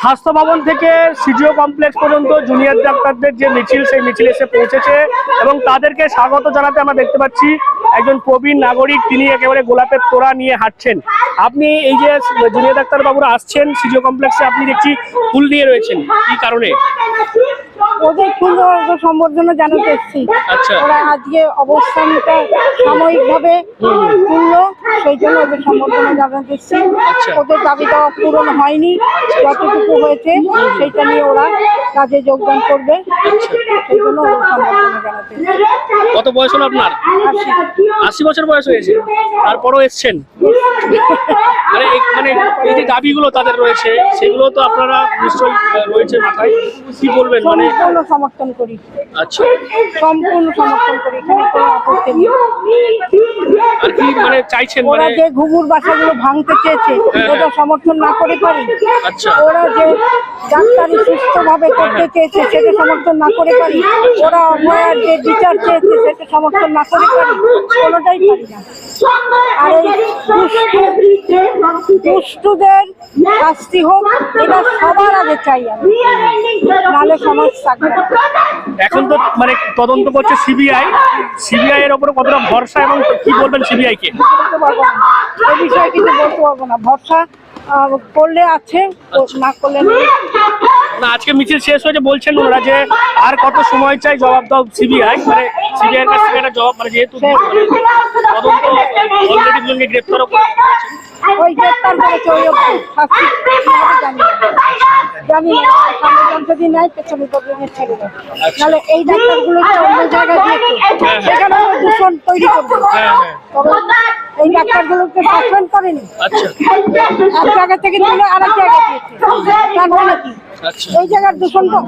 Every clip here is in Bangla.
স্বাস্থ্য ভবন থেকে সিজিও কমপ্লেক্স পর্যন্ত জুনিয়র ডাক্তারদের যে মিছিল, সেই মিছিল এসে পৌঁছেছে এবং তাদেরকে স্বাগত জানাতে আমরা দেখতে পাচ্ছি একজন প্রবীণ নাগরিক। তিনি একেবারে গোলাপের তোড়া নিয়ে হাঁটছেন। আপনি এই যে জুনিয়র ডাক্তারবাবুরা আসছেন সিজিও কমপ্লেক্সে আপনি দেখছি ফুল নিয়ে রয়েছেন। কি কারণে? ওদের ফুল সম্বর্ধনা জানাতে এসেছি আচ্ছা। ওরা আজকে অবস্থানটা সাময়িকভাবে খুললো সেই জন্য ওদের সম্বর্ধনা জানাতে এসেছি আচ্ছা। ওদের দাবি দেওয়া পূরণ হয়নি যতটুকু হয়েছে সেইটা নিয়ে ওরা কাজে যোগদান করবে। সেই জন্য সম্বর্ধনা জানাতে কত বয়স হলো আপনার? আশি। বছর বয়স হয়েছে। তারপরও এসছেন? মানে এই- মানে এই যে দাবিগুলো তাদের রয়েছে সেগুলো তো আপনারা নিশ্চয়ই রয়েছে মাথায়। কি বলবেন? মানে সম্পূর্ণ সমর্থন করি। আচ্ছা। সম্পূর্ণ সমর্থন করি। এখানে কোনো আপত্তি নেই। আর কি মানে চাইছেন মানে যে ঘুঘুর বাসাগুলো ভাঙতে চেয়েছে হ্যাঁ। এটা সমর্থন না করে পারি আচ্ছা। ওরা যে ডাক্তারি সুস্থভাবে করতে চেয়েছে সেটা সমর্থন না করে পারি। ওরা অভয়ার যে বিচার চেয়েছে সেটা সমর্থন না করে পারি। কোনোটাই পারি না। আর এই দুষ্টু দুষ্টুদের শাস্তি হোক এটা সবার আগে চাই আমি। নাহলে সমাজ থাকবে। এখন তো মানে তদন্ত করছে সিবিআই। সিবিআই এর উপরে কতটা ভরসা এবং কি বলবেন সিবিআই কে? বলতে পারব না। এ বিষয়ে কিছু বলতে পারব না। ভরসা করলে আছে না করলে নেই। না আজকে মিছিল শেষ হয়েছে বলছেন ওরা যে আর কত সময় চাই জবাব দাও সিবিআই। মানে সিবিআই এর কাছ থেকে একটা জবাব মানে যেহেতু মানে তদন্ত অলরেডি দুজনকে গ্রেপ্তারও ওই গ্রেপ্তার করেছে ওই অবধি। শাস্তি জানি না। জানি না সামনে যদি নেয় পেছনে প্রবলেমে ছেড়ে দেয় নাহলে এই ডাক্তারগুলোকে অন্য জায়গায় দিয়েছে সেখানে দূষণ তৈরি করবে। হ্যাঁ হ্যাঁ। এই ডাক্তারগুলোকে সাসপেন্ড করেনি। আচ্ছা। এক জায়গা থেকে তুলে আর এক জায়গায় দিয়েছে তার মানে কি আচ্ছা এই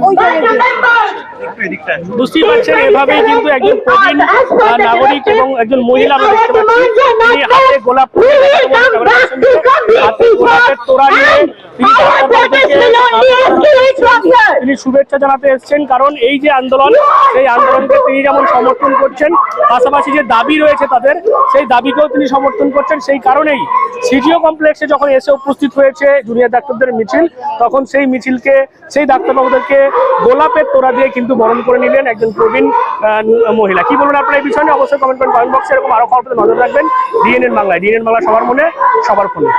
ওই জায়গায় বুঝতেই পারছেন, এভাবেই কিন্তু একজন প্রবীণ নাগরিক এবং একজন মহিলা গোলাপ ফুল নিয়ে কথা বলতে পারছেন না। হাতে গোলাপের তোড়া নিয়ে তিনি ডাক্তারবাবুদেরকে তিনি শুভেচ্ছা জানাতে এসেছেন, কারণ এই যে আন্দোলন, সেই আন্দোলনকে তিনি যেমন সমর্থন করছেন, পাশাপাশি যে দাবি রয়েছে তাদের, সেই দাবিকেও তিনি সমর্থন করছেন। সেই কারণেই সিজিও কমপ্লেক্সে যখন এসে উপস্থিত হয়েছে জুনিয়র ডাক্তারদের মিছিল, তখন সেই মিছিলকে, সেই ডাক্তারবাবুদেরকে গোলাপের তোড়া দিয়ে কিন্তু বরণ করে নিলেন একজন প্রবীণ মহিলা। কি বলবেন আপনার এই বিষয়ে? অবশ্যই কমেন্ট করেন কমেন্ট বক্সে এরকম আরও খবর নজর রাখবেন। ডিএনএন বাংলায় ডিএনএন বাংলা সবার মনে, সবার ফোনে।